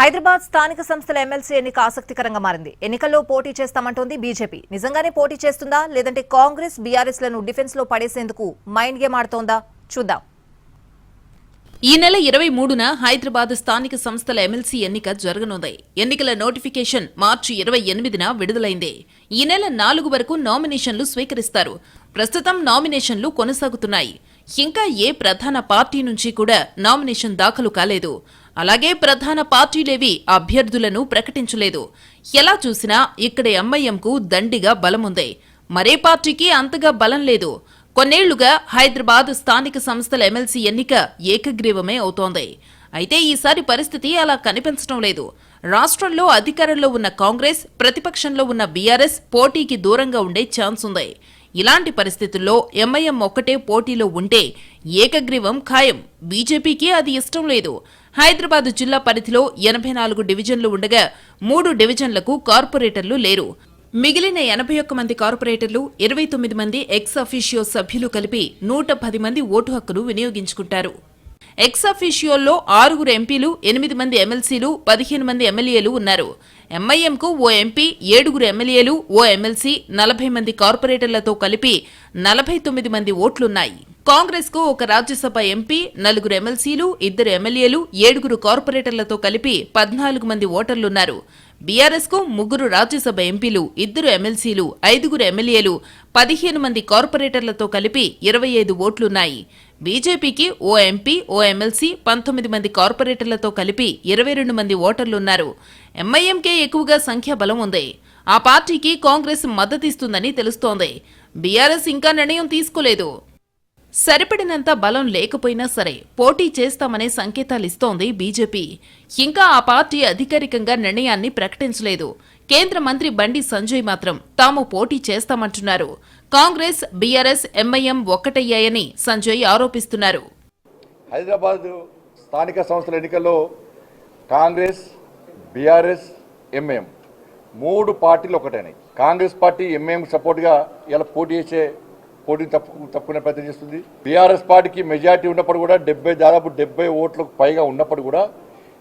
హైదరాబాద్ స్థానిక సంస్థల ఎమ్మెల్సీ ఎన్నిక ఆసక్తికరంగా మారింది. ఎన్నికల్లో పోటీ చేస్తామంటోంది బీజేపీ. నిజంగానే పోటీ చేస్తుందా? లేదంటే కాంగ్రెస్ బీఆర్ఎస్లను డిఫెన్స్లో పడేసేందుకు మైండ్ గేమ్ ఆడుతోందా? చూద్దాం. ఈ నెల ఇరవై మూడున హైదరాబాద్ స్థానిక సంస్థల ఎమ్మెల్సీ ఎన్నిక జరగనుంది. ఎన్నికల నోటిఫికేషన్ మార్చి ఇరవై ఎనిమిదిన విడుదలైంది. ఈ నెల నాలుగు వరకు నామినేషన్లు స్వీకరిస్తారు. ప్రస్తుతం నామినేషన్లు కొనసాగుతున్నాయి. ఇంకా ఏ ప్రధాన పార్టీ నుంచి కూడా నామినేషన్ దాఖలు కాలేదు. అలాగే ప్రధాన పార్టీలేవి అభ్యర్థులను ప్రకటించలేదు. ఎలా చూసినా ఇక్కడ ఎంఐఎంకు దండిగా బలముంది. మరే పార్టీకి అంతగా బలం లేదు. కొన్నేళ్ళుగా హైదరాబాద్ స్థానిక సంస్థల ఎమ్మెల్సీ ఎన్నిక ఏకగ్రీవమే అవుతోంది. అయితే ఈసారి పరిస్థితి అలా కనిపించడం లేదు. రాష్ట్రంలో అధికారంలో ఉన్న కాంగ్రెస్ ప్రతిపక్షంలో ఉన్న బీఆర్ఎస్ పోటీకి దూరంగా ఉండే ఛాన్స్ ఉంది ఇలాంటి పరిస్థితుల్లో ఎంఐఎం ఒక్కటే పోటీలో ఉంటే ఏకగ్రీవం ఖాయం. బీజేపీకి అది ఇష్టం లేదు. హైదరాబాద్ జిల్లా పరిధిలో ఎనభై నాలుగు డివిజన్లు ఉండగా మూడు డివిజన్లకు కార్పొరేటర్లు లేరు. మిగిలిన ఎనభై ఒక్క మంది కార్పొరేటర్లు ఇరవై తొమ్మిది మంది ఎక్స్ అఫీషియో సభ్యులు కలిపి నూట పది మంది ఓటు హక్కును వినియోగించుకుంటారు. ఎక్సఫిషియోల్లో ఆరుగురు ఎంపీలు ఎనిమిది మంది ఎమ్మెల్సీలు పదిహేను మంది ఎమ్మెల్యేలు ఉన్నారు. ఎంఐఎంకు ఓ ఎంపీ ఏడుగురు ఎమ్మెల్యేలు ఓ ఎమ్మెల్సీ నలభై మంది కార్పొరేటర్లతో కలిపి నలభై తొమ్మిది మంది ఓట్లున్నాయి. కాంగ్రెస్కు ఒక రాజ్యసభ ఎంపీ నలుగురు ఎమ్మెల్సీలు ఇద్దరు ఎమ్మెల్యేలు ఏడుగురు కార్పొరేటర్లతో కలిపి పద్నాలుగు మంది ఓటర్లున్నారు. బీఆర్ఎస్కు ముగ్గురు రాజ్యసభ ఎంపీలు ఇద్దరు ఎమ్మెల్సీలు ఐదుగురు ఎమ్మెల్యేలు పదిహేను మంది కార్పొరేటర్లతో కలిపి ఇరవై ఐదు ఓట్లున్నాయి. బీజేపీకి ఓ ఎంపీ ఓ ఎమ్మెల్సీ పంతొమ్మిది మంది కార్పొరేటర్లతో కలిపి ఇరవై రెండు మంది ఓటర్లున్నారు. ఎంఐఎంకే ఎక్కువగా సంఖ్యాబలం ఉంది. ఆ పార్టీకి కాంగ్రెస్ మద్దతిస్తుందని తెలుస్తోంది. బీఆర్ఎస్ ఇంకా నిర్ణయం తీసుకోలేదు. సరిపడినంత బలం లేకపోయినా సరే పోటీ చేస్తామనే సంకేతాలిస్తోంది బీజేపీ. ఇంకా ఆ పార్టీ అధికారికంగా నిర్ణయాన్ని ప్రకటించలేదు. కేంద్ర మంత్రి బండి సంజయ్ మాత్రం తాము పోటీ చేస్తామంటున్నారు. కాంగ్రెస్ బీఆర్ఎస్ ఎంఐఎం ఒక్కటయ్యాయని సంజయ్ ఆరోపిస్తున్నారు. హైదరాబాద్ స్థానిక సంస్థల ఎన్నికల్లో కాంగ్రెస్ బీఆర్ఎస్ ఎంఐఎం మూడు పార్టీలు ఒకటైనాయి. కాంగ్రెస్ పార్టీ ఎంఐఎం సపోర్ట్గా ఇలా పోటీ చేసే పోటీ తప్పు తప్పుకునే ప్రయత్నం చేస్తుంది. బీఆర్ఎస్ పార్టీకి మెజారిటీ ఉన్నప్పుడు కూడా డెబ్బై దాదాపు డెబ్బై ఓట్లకు పైగా ఉన్నప్పుడు కూడా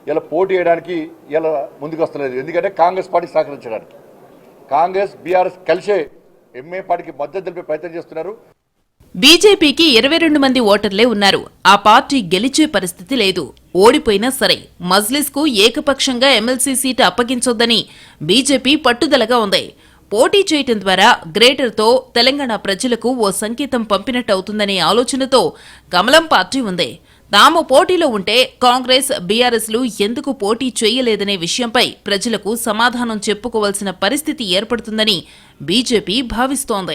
ఇలా పోటీ చేయడానికి ఇలా ముందుకు వస్తలేదు. ఎందుకంటే కాంగ్రెస్ పార్టీ సహకరించడానికి. కాంగ్రెస్ బీఆర్ఎస్ కలిసే ఎంఏ పార్టీకి మద్దతు తెలిపే ప్రయత్నం చేస్తున్నారు. బీజేపీకి ఇరవై రెండు మంది ఓటర్లే ఉన్నారు. ఆ పార్టీ గెలిచే పరిస్థితి లేదు. ఓడిపోయినా సరే మజ్లిస్కు ఏకపక్షంగా ఎమ్మెల్సీ సీటు అప్పగించొద్దని బీజేపీ పట్టుదలగా ఉంది. పోటీ చేయటం ద్వారా గ్రేటర్తో తెలంగాణ ప్రజలకు ఓ సంకేతం పంపినట్టు అవుతుందనే ఆలోచనతో కమలం పార్టీ ఉంది. తాము పోటీలో ఉంటే కాంగ్రెస్ బీఆర్ఎస్లు ఎందుకు పోటీ చేయలేదనే విషయంపై ప్రజలకు సమాధానం చెప్పుకోవాల్సిన పరిస్థితి ఏర్పడుతుందని బీజేపీ భావిస్తోంది.